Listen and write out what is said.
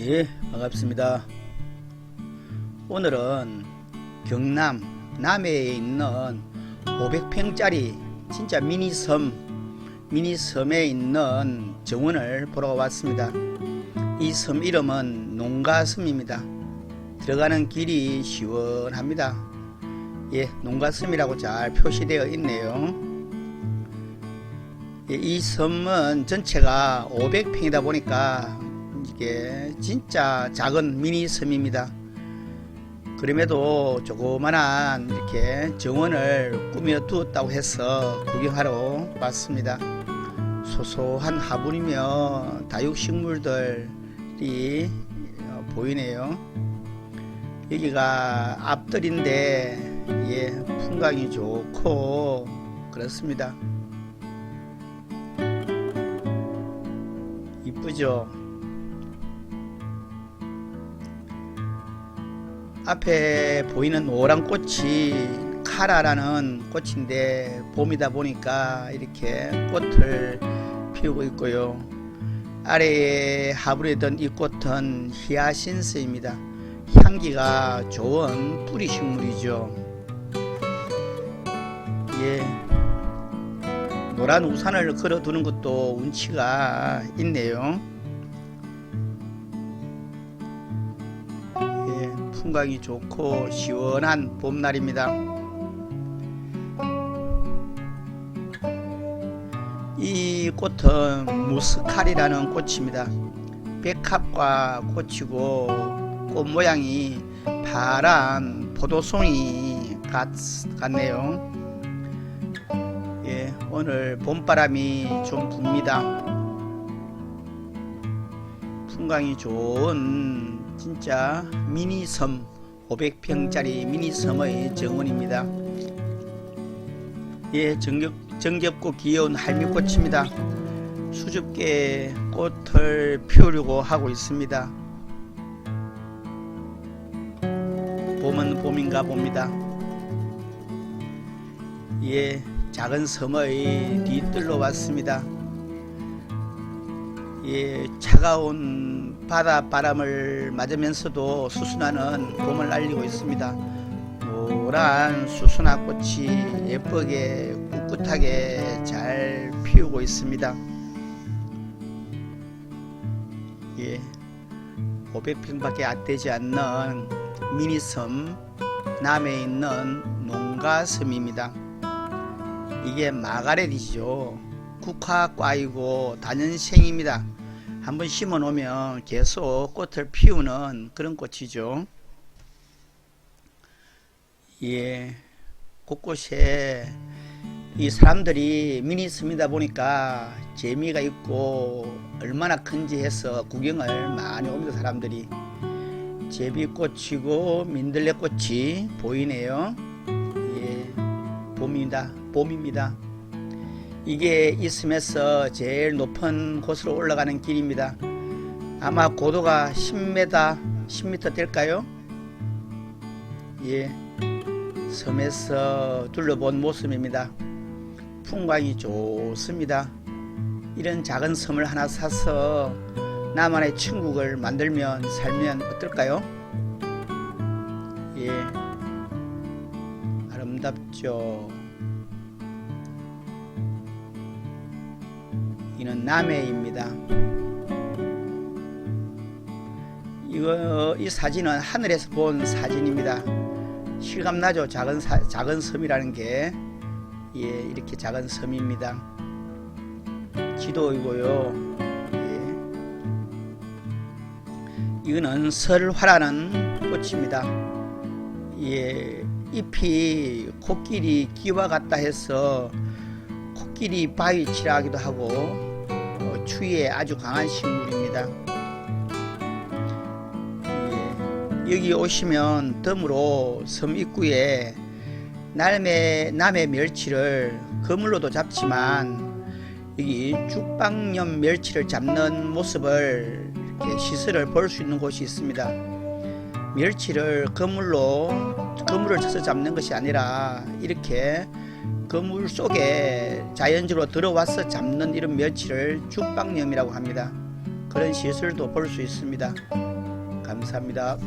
예, 반갑습니다. 오늘은 경남 남해에 있는 500평짜리 진짜 미니섬, 미니섬에 있는 정원을 보러 왔습니다. 이 섬 이름은 농가섬입니다. 들어가는 길이 시원합니다. 예, 농가섬이라고 잘 표시되어 있네요. 예, 이 섬은 전체가 500평이다 보니까 이게 진짜 작은 미니 섬입니다. 그럼에도 조그만한 이렇게 정원을 꾸며 두었다고 해서 구경하러 왔습니다. 소소한 화분이며 다육식물들이 어, 보이네요. 여기가 앞뜰인데 예, 풍광이 좋고 그렇습니다. 이쁘죠? 앞에 보이는 노란 꽃이 카라라는 꽃인데 봄이다 보니까 이렇게 꽃을 피우고 있고요. 아래에 든이 꽃은 히아신스입니다. 향기가 좋은 뿌리 식물이죠. 예. 노란 우산을 걸어 두는 것도 운치가 있네요. 풍광이 좋고 시원한 봄날입니다. 이 꽃은 무스칼이라는 꽃입니다. 백합과 꽃이고 꽃 모양이 파란 포도송이 같, 같네요. 예, 오늘 봄바람이 좀 붑니다. 풍광이 좋은 진짜 미니섬 500평짜리 미니섬의 정원입니다. 예, 정겹, 정겹고 귀여운 할미꽃입니다. 수줍게 꽃을 피우려고 하고 있습니다. 봄은 봄인가 봅니다. 예, 작은 섬의 뒤뜰로 왔습니다. 예, 차가운 바다 바람을 맞으면서도 수순하는 봄을 알리고 있습니다. 노란 수순화 꽃이 예쁘게 꿋꿋하게 잘 피우고 있습니다. 예, 500평밖에 안 되지 않는 미니섬 남해 있는 농가섬입니다. 이게 마가렛이죠. 국화과이고 단연생입니다. 한번 심어 놓으면 계속 꽃을 피우는 그런 꽃이죠. 예, 곳곳에 이 사람들이 미니섬이다 보니까 재미가 있고 얼마나 큰지 해서 구경을 많이 옵니다. 사람들이 제비꽃이고 민들레꽃이 보이네요. 예, 봄입니다. 봄입니다. 이게 이 섬에서 제일 높은 곳으로 올라가는 길입니다. 아마 고도가 10m, 10m 될까요? 예, 섬에서 둘러본 모습입니다. 풍광이 좋습니다. 이런 작은 섬을 하나 사서 나만의 천국을 만들면 살면 어떨까요? 예, 아름답죠. 이는 남해입니다. 이거 이 사진은 하늘에서 본 사진입니다. 실감 나죠? 작은 사, 작은 섬이라는 게 예, 이렇게 작은 섬입니다. 지도이고요. 예. 이거는 설화라는 꽃입니다. 예, 잎이 코끼리 귀와 같다 해서 코끼리 바위 치라기도 하고 어, 추위에 아주 강한 식물입니다. 예, 여기 오시면 덤으로 섬 입구에 남의, 남의 멸치를 그물로도 잡지만 여기 죽방염 멸치를 잡는 모습을 시설을 볼 수 있는 곳이 있습니다. 멸치를 그물로 그물을 쳐서 잡는 것이 아니라 이렇게 그물 속에 자연적으로 들어와서 잡는 이런 멸치를 죽방염이라고 합니다. 그런 시설도 볼 수 있습니다. 감사합니다.